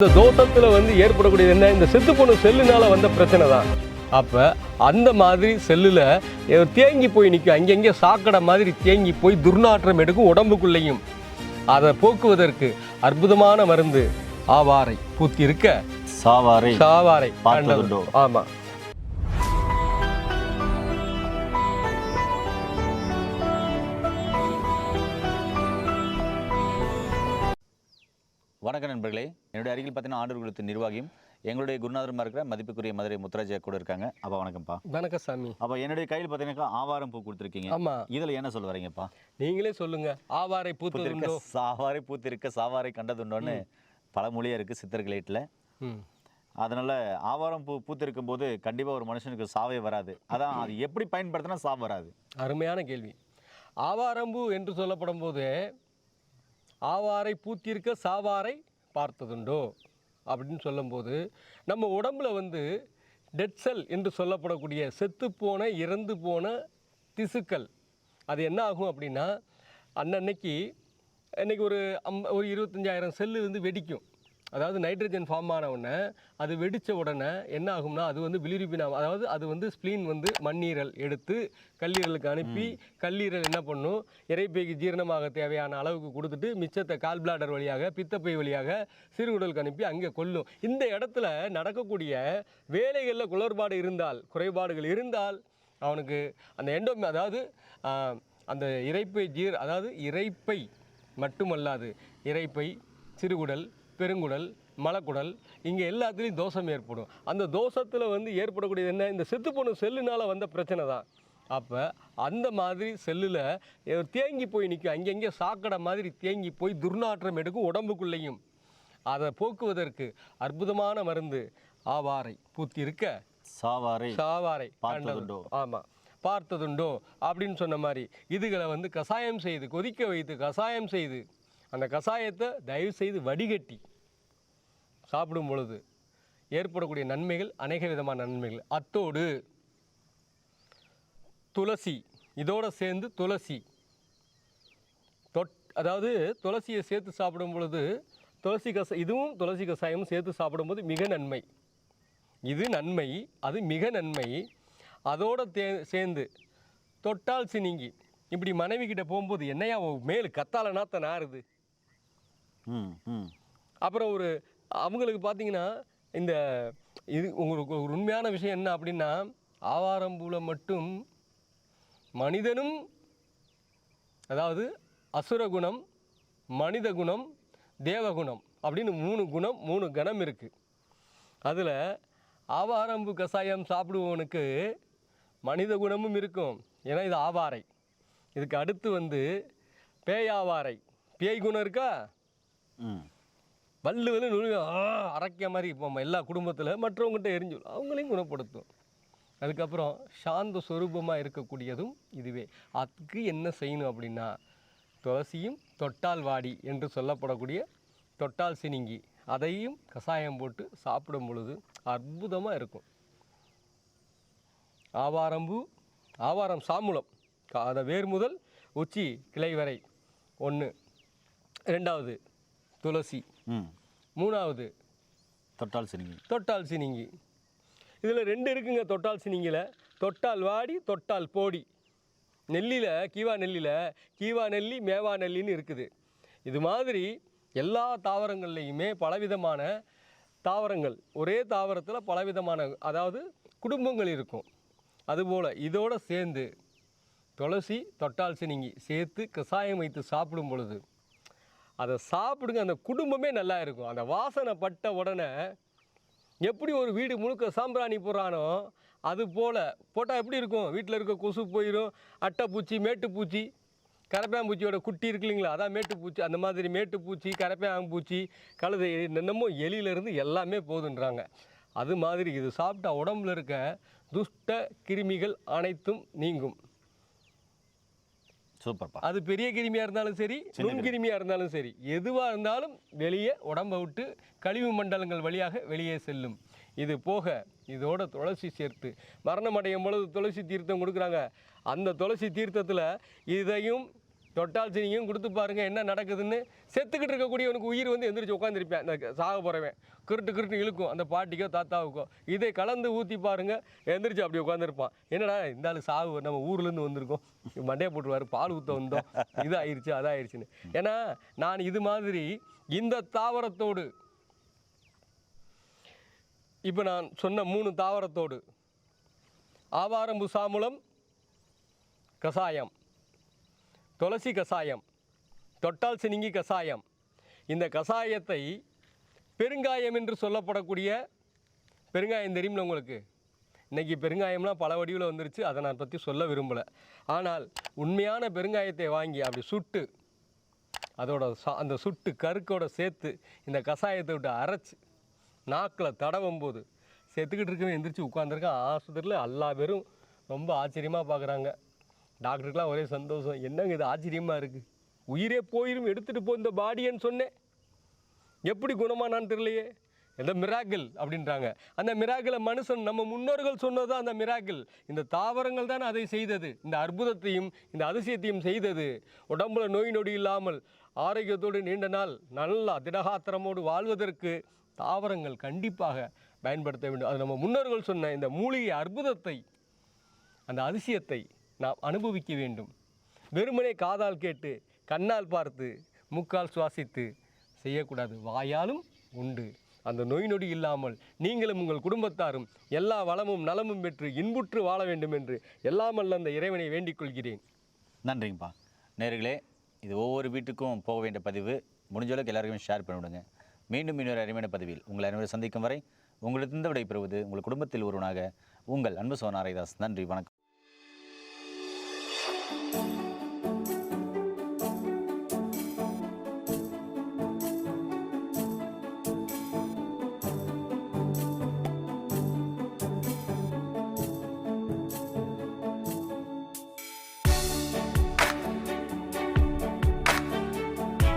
இந்த தோஷத்துல வந்து ஏற்படக்கூடியது என்ன? இந்த செத்து போன செல்லுனால வந்த பிரச்சனை தான். அப்ப அந்த மாதிரி செல்லுல தேங்கி போய் நிற்கும் அங்கங்கே சாக்கடை மாதிரி தேங்கி போய் துர்நாற்றம் எடுக்கும் உடம்புக்குள்ளேயும். அதை போக்குவதற்கு அற்புதமான மருந்து ஆவாரை பூத்தி இருக்க சாவாரை சாவாரை பார்த்ததுண்டோ? ஆமா வணக்கம் நண்பர்களே. என்னுடைய அருகில் பார்த்தீங்கன்னா ஆண்டூர் குலத்து நிர்வாகியும் எங்களுடைய குருநாதரமாக இருக்கிற மதிப்புக்குரிய மதுரை முத்துராஜா கூட இருக்காங்க. அப்பா வணக்கம்ப்பா. வணக்கம் சாமி. அப்போ என்னுடைய கையில் பார்த்தீங்கன்னா ஆவாரம் பூ கொடுத்துருக்கீங்க. ஆமா. இதில் என்ன சொல்ல வரீங்கப்பா? நீங்களே சொல்லுங்க. ஆவாரை பூத்திருக்க சாவாரை பூத்திருக்க சாவாரை கண்டதுண்டோன்னு பழமொழியாக இருக்குது சித்தர்களேட்டில் அதனால் ஆவாரம் பூ பூத்திருக்கும் போது கண்டிப்பாக ஒரு மனுஷனுக்கு சாவே வராது. அதான் அது எப்படி பயன்படுத்தினா சாவு வராது. அருமையான கேள்வி. ஆவாரம்பு என்று சொல்லப்படும் போது ஆவாரை பூத்திருக்க சாவாரை பார்த்ததுண்டோ? அப்படின்னு சொல்லும்போது நம்ம உடம்புல வந்து டெட் செல் என்று சொல்லப்படக்கூடிய செத்துப்போன இறந்து போன திசுக்கள் அது என்ன ஆகும் அப்படின்னா அன்னன்னைக்கு இன்றைக்கி ஒரு அம் ஒரு இருபத்தஞ்சாயிரம் செல்லு வந்து வெடிக்கும். அதாவது நைட்ரஜன் ஃபார்ம் ஆன உடனே அது வெடித்த உடனே என்ன ஆகும்னா அது வந்து பிலிருபினா அதாவது அது வந்து ஸ்ப்ளீன் வந்து மண்ணீரல் எடுத்து கல்லீரலுக்கு அனுப்பி கல்லீரல் என்ன பண்ணும்? இறைப்பைக்கு ஜீரணமாக தேவையான அளவுக்கு கொடுத்துட்டு மிச்சத்தை கால் பிளாடர் வழியாக பித்தப்பை வழியாக சிறுகுடலுக்கு அனுப்பி அங்கே கொல்லும். இந்த இடத்துல நடக்கக்கூடிய வேலைகளில் குளறுபாடு இருந்தால் குறைபாடுகள் இருந்தால் அவனுக்கு அந்த எண்டோ அதாவது அந்த இறைப்பை ஜீர் அதாவது இறைப்பை மட்டுமல்லாது இறைப்பை சிறுகுடல் பெருங்குடல் மலக்குடல் இங்கே எல்லாத்துலேயும் தோஷம் ஏற்படும். அந்த தோஷத்தில் வந்து ஏற்படக்கூடியது என்ன? இந்த செத்து போன செல்லுனால வந்த பிரச்சனை தான். அப்போ அந்த மாதிரி செல்லில் தேங்கி போய் நிற்கும் அங்கங்கே சாக்கடை மாதிரி தேங்கி போய் துர்நாற்றம் எடுக்கும் உடம்புக்குள்ளேயும். அதை போக்குவதற்கு அற்புதமான மருந்து ஆவாரை பூத்தி இருக்க சாவாரை சாவாரை பார்த்ததுண்டோ? கண்டது. ஆமா. பார்த்ததுண்டோ? அப்படின்னு சொன்ன மாதிரி இதுகளை வந்து கசாயம் செய்து கொதிக்க வைத்து கசாயம் செய்து அந்த கசாயத்தை தயவு செய்து வடிகட்டி சாப்பிடும் பொழுது ஏற்படக்கூடிய நன்மைகள் அநேக விதமான நன்மைகள். அத்தோடு துளசி இதோட சேர்ந்து துளசி. தொட் அதாவது துளசியை சேர்த்து சாப்பிடும் பொழுது துளசி கச இதுவும் துளசி கசாயமும் சேர்த்து சாப்பிடும்போது மிக நன்மை. இது நன்மை அது மிக நன்மை. அதோட தே சேர்ந்து தொட்டால் சினிங்கி. இப்படி மனைவி கிட்ட போகும்போது என்னையா மேல் கத்தால நாத்த ம். அப்புறம் ஒரு அவங்களுக்கு பார்த்தீங்கன்னா இந்த இது உங்களுக்கு ஒரு உண்மையான விஷயம் என்ன அப்படின்னா ஆவாரம்பூவில் மட்டும் மனிதனும் அதாவது அசுர குணம் மனித குணம் தேவகுணம் அப்படின்னு மூணு குணம் மூணு கணம் இருக்குது அதில் ஆவாரம்பு கசாயம் சாப்பிடுவவனுக்கு மனித குணமும் இருக்கும். ஏன்னா இது ஆவாரை. இதுக்கு அடுத்து வந்து பேயாவாரை பேய் குணம் இருக்கா? பல்லு வந்து வலு அரைக்க மாதிரி இப்போ எல்லா குடும்பத்தில் மற்றவங்ககிட்ட எரிஞ்சு அவங்களையும் குணப்படுத்தும். அதுக்கப்புறம் சாந்த சுரூபமாக இருக்கக்கூடியதும் இதுவே. அதுக்கு என்ன செய்யணும் அப்படின்னா துளசியும் தொட்டால் வாடி என்று சொல்லப்படக்கூடிய தொட்டால் சினிங்கி. அதையும் கசாயம் போட்டு சாப்பிடும் பொழுது அற்புதமாக இருக்கும். ஆவாரம்பூ ஆவாரம் சாமுளம் அதை வேர் முதல் உச்சி கிளை வரை. ஒன்று ரெண்டாவது துளசி. ம். மூணாவது. தொட்டால் சினிங்கி. தொட்டால் சினிங்கி. இதில் ரெண்டு இருக்குங்க தொட்டால் சினிங்கியில் தொட்டால் வாடி தொட்டால் போடி. நெல்லியில் கீவா நெல்லியில் கீவா நெல்லி மேவா நெல்லின்னு இருக்குது. இது மாதிரி எல்லா தாவரங்கள்லையுமே பலவிதமான தாவரங்கள். ஒரே தாவரத்தில் பலவிதமான அதாவது குடும்பங்கள் இருக்கும். அதுபோல் இதோடு சேர்ந்து துளசி தொட்டால் சினிங்கி சேர்த்து கசாயம் வைத்து சாப்பிடும் பொழுது அதை சாப்பிடுங்க அந்த குடும்பமே நல்லா இருக்கும். அந்த வாசனை பட்ட உடனே எப்படி ஒரு வீடு முழுக்க சாம்பிராணி போடுறானோ அது போல். போட்டால் எப்படி இருக்கும்? வீட்டில் இருக்க கொசு போயிடும் அட்டைப்பூச்சி மேட்டுப்பூச்சி. கரப்பாம்பூச்சியோட குட்டி இருக்கு இல்லைங்களா அதான் மேட்டுப்பூச்சி. அந்த மாதிரி மேட்டுப்பூச்சி கரப்பாம்பூச்சி கழுதை என்னமோ எலியிலேருந்து எல்லாமே போகுதுன்றாங்க அது மாதிரி இது சாப்பிட்டா உடம்புல இருக்க துஷ்ட கிருமிகள் அனைத்தும் நீங்கும். சூப்பர்ப்பா. அது பெரிய கிருமியாக இருந்தாலும் சரி நுண்கிருமியாக இருந்தாலும் சரி எதுவாக இருந்தாலும் வெளியே உடம்பை விட்டு கழிவு மண்டலங்கள் வழியாக வெளியே செல்லும். இது போக இதோட துளசி சேர்த்து மரணம் அடையும் பொழுது துளசி தீர்த்தம் கொடுக்குறாங்க. அந்த துளசி தீர்த்தத்தில் இதையும் தொட்டால் சினிங்கும் கொடுத்து பாருங்கள் என்ன நடக்குதுன்னு. செத்துக்கிட்டு இருக்கக்கூடியவனுக்கு உயிர் வந்து எந்திரிச்சு உட்காந்துருப்பேன் அந்த சாக போகிறவன் கிருட்டு கிருட்டு இழுக்கும். அந்த பாட்டிக்கோ தாத்தாவுக்கோ. இதை கலந்து ஊற்றி பாருங்கள் எந்திரிச்சு அப்படி உட்காந்துருப்பான் என்னடா இந்த ஆளு சாவு? நம்ம ஊர்லேருந்து வந்திருக்கோம். மண்டையை போட்டுருவாரு. பால் ஊற்ற வந்தோம். இது ஆயிடுச்சு அதாயிருச்சுன்னு ஏன்னா நான் இது மாதிரி இந்த தாவரத்தோடு இப்போ நான் சொன்ன மூணு தாவரத்தோடு ஆவாரம்பு சாமுளம் கசாயம். துளசி கசாயம் தொட்டால் சினிங்கி கசாயம் இந்த கசாயத்தை பெருங்காயம் என்று சொல்லப்படக்கூடிய பெருங்காயம் தெரியுமில்ல உங்களுக்கு? இன்றைக்கி பெருங்காயம்லாம் பல வடிவில் வந்துருச்சு அதை நான் பற்றி சொல்ல விரும்பலை. ஆனால் உண்மையான பெருங்காயத்தை வாங்கி அப்படி சுட்டு அதோட சா அந்த சுட்டு கருக்கோட சேர்த்து இந்த கஷாயத்தை விட்டு அரைச்சி நாக்கில் தடவும் போது செத்துக்கிட்டு இருக்கவே எந்திரிச்சு உட்காந்துருக்கேன் ஆஸ்பத்திரியில் எல்லா பேரும் ரொம்ப ஆச்சரியமாக பார்க்குறாங்க டாக்டருக்கெலாம் ஒரே சந்தோஷம். என்னங்க இது ஆச்சரியமாக இருக்குது உயிரே போயிரும் எடுத்துகிட்டு போ இந்த பாடின்னு சொன்னேன். எப்படி குணமானான்னு தெரியலையே. இந்த மிராக்கிள் அப்படின்றாங்க. அந்த மிராக்கிளை மனுஷன் நம்ம முன்னோர்கள் சொன்னது அந்த மிராக்கிள் இந்த தாவரங்கள் தான் அதை செய்தது. இந்த அற்புதத்தையும் இந்த அதிசயத்தையும் செய்தது. உடம்புல நோய் நொடி இல்லாமல் ஆரோக்கியத்தோடு நீண்ட நாள் நல்லா திடகாத்திரமோடு வாழ்வதற்கு தாவரங்கள் கண்டிப்பாக பயன்படுத்த வேண்டும். அது நம்ம முன்னோர்கள் சொன்ன இந்த மூலிகை அற்புதத்தை அந்த அதிசயத்தை நாம் அனுபவிக்க வேண்டும். வெறுமனே காதால் கேட்டு கண்ணால் பார்த்து மூக்கால் சுவாசித்து செய்யக்கூடாது. வாயாலும் உண்டு. அந்த நோய் நொடி இல்லாமல் நீங்களும் உங்கள் குடும்பத்தாரும் எல்லா வளமும் நலமும் பெற்று இன்புற்று வாழ வேண்டும் என்று எல்லாம் அல்ல அந்த இறைவனை வேண்டிக் கொள்கிறேன். நன்றிங்கப்பா. நேர்களே இது ஒவ்வொரு வீட்டுக்கும் போக வேண்டிய பதிவு. முடிஞ்சளவுக்கு எல்லாருக்குமே ஷேர் பண்ணிவிடுங்க. மீண்டும் இன்னொரு அருமையான பதிவில் உங்களை அனைவரும் சந்திக்கும் வரை உங்களிடத்திலிருந்து விடைபெறுவது உங்கள் குடும்பத்தில் ஒருவனாக உங்கள் அன்பு சோனாரைதாஸ் நன்றி வணக்கம்.